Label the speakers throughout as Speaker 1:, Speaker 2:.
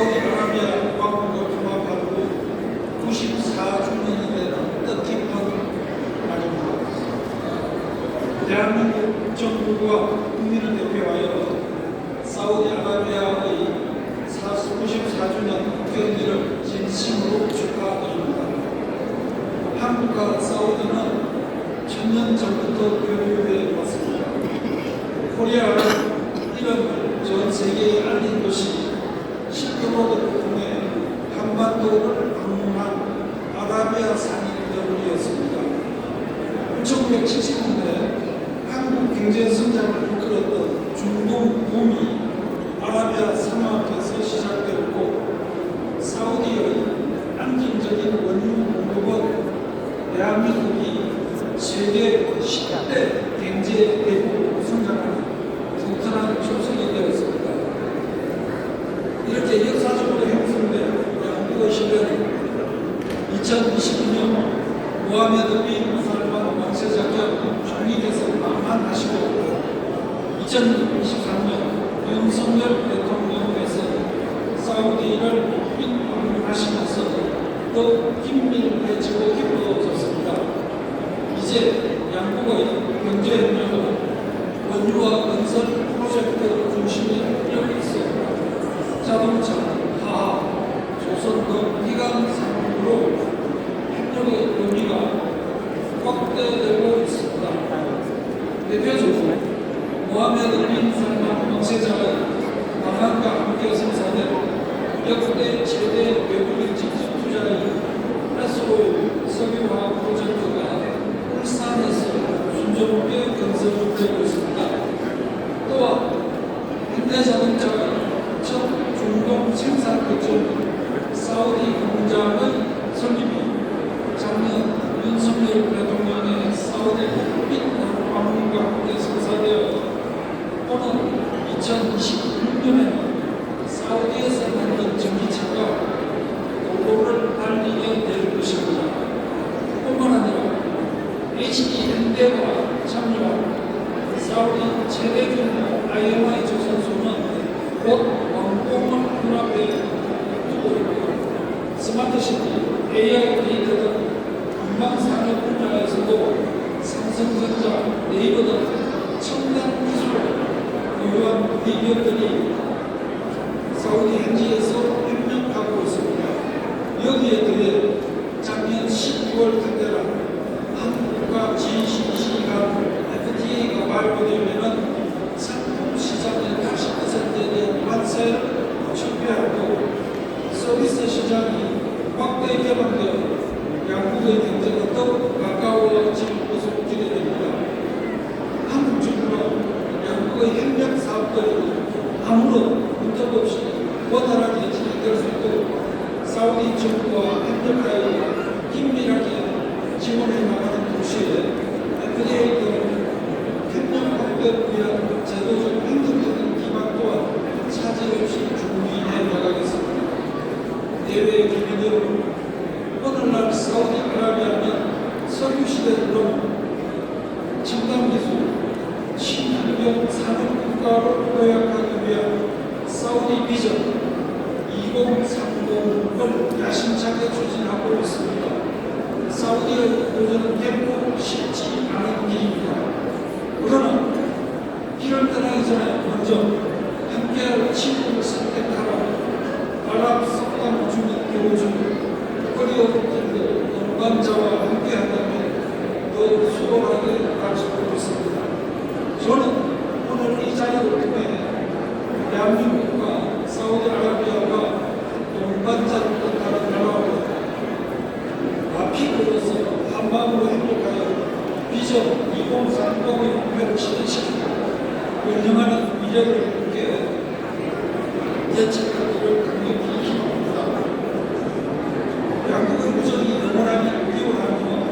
Speaker 1: 사우디아라비아 왕국을 통합하고 94주년이 되는 뜻깊은 날입니다. 대한민국 정부와 국민을 대표하여 사우디아라비아의 94주년 경기를 진심으로 축하드립니다. 한국과 사우디는 천년 전부터 교류해 왔습니다. 코리아라는 이름을 전 세계에 알린 것이 실크로드를 통해 한반도를 방문한 아라비아 상인 때문이었습니다. 1970년대 한국 경제 성장을 이끌었던 중동 붐이 아라비아 사막에서 시작되었고 사우디의 안정적인 원유 공급은 대한민국이 세계 10대 경제 대국 성장하는 튼튼한 초석이 되었습니다. 이렇게 역사적으로 형성된 양국의 신뢰는 2022년 모하메드 빈 살만 왕세자 겸 총리께서 만만하시고 2023년 윤석열 대통령께서 사우디를 빈 방문하시면서 더 긴밀해지고 깊어졌습니다. 이제 양국의 경제협력은 원유와 건설 프로젝트 중심이 여기 있습니다. 자동차, 화학, 조선 등 기관 산업 협력의 의미가 확대되고 있습니다. 대표적으로 모하메드 빈 살만 왕세자의 남한과 함께 생산된 역대 최대 외국인 직접 투자인 에스로일 석유화학 프로젝트가 울산에서 순조롭게 건설되고 있습니다. 또한 현대자동차가 첫 중동 생산 거점 사우디 공장의 설립 이 작년 윤석열 대통령의 사우디 햇빛 방문과 함께 성사되어 오는 2026년에는 사우디에서 만든 전기차가 도로를 달리게 될 것입니다. 뿐만 아니라 HD 현대가 참여한 사우디 최대 규모 IMI 조선소는 곧 왕복을 눈앞에 두고 있고 스마트시티, AI 데이터 등 금방산업 분야에서도 삼성전자, 네이버 등 첨단 기술을 보유한 기업들이 사우디 현지에서 협력하고 있습니다. 여기에 더해 작년 12월 달에는 한국과 GCC 간 FTA가 발표되면 상품 시장의 80%에 대한 관세를 축배하고 서비스 시장이 확대 개방되어 양국의 경제가 더욱 가까워질 것으로 기대됩니다. 한국 정부는 양국의 협력 사업들이 아무런 문턱 없이 원활하게 진행될 수 있도록 사우디 정부와 협력하여 긴밀하게 지원해 나가는 동시에 FDA 등 협력 확대를 위한 제도적 행정적인 기반 또한 차질 없이 준비해 나가겠습니다. 대외 기민 여러분, 오늘날 사우디아라비아는 석유 넘어 첨단 기술, 친환경 산업 국가로 도약하기 위한 사우디 비전 2030을 야심차게 추진하고 있습니다. 사우디의 도전은 결코 쉽지 않은 길입니다. 그러나 길을 떠나기 전에 먼저 함께할 친구를 선택하라. 아랍 석담 주민 중 어려운 분들 동반자와 함께한다면 더 수월하게 갈수 있습니다. 저는 오늘 이 자리를 통해 대한민국 이뤄서 한반도 행복하여 비전 2030의 목표를 실현시키고 운영하는 미래를 함께 예측하기를 강력히 기원합니다. 양국의 우정이 영원하게 기원하며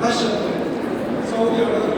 Speaker 1: 다시 한번 서울이 하나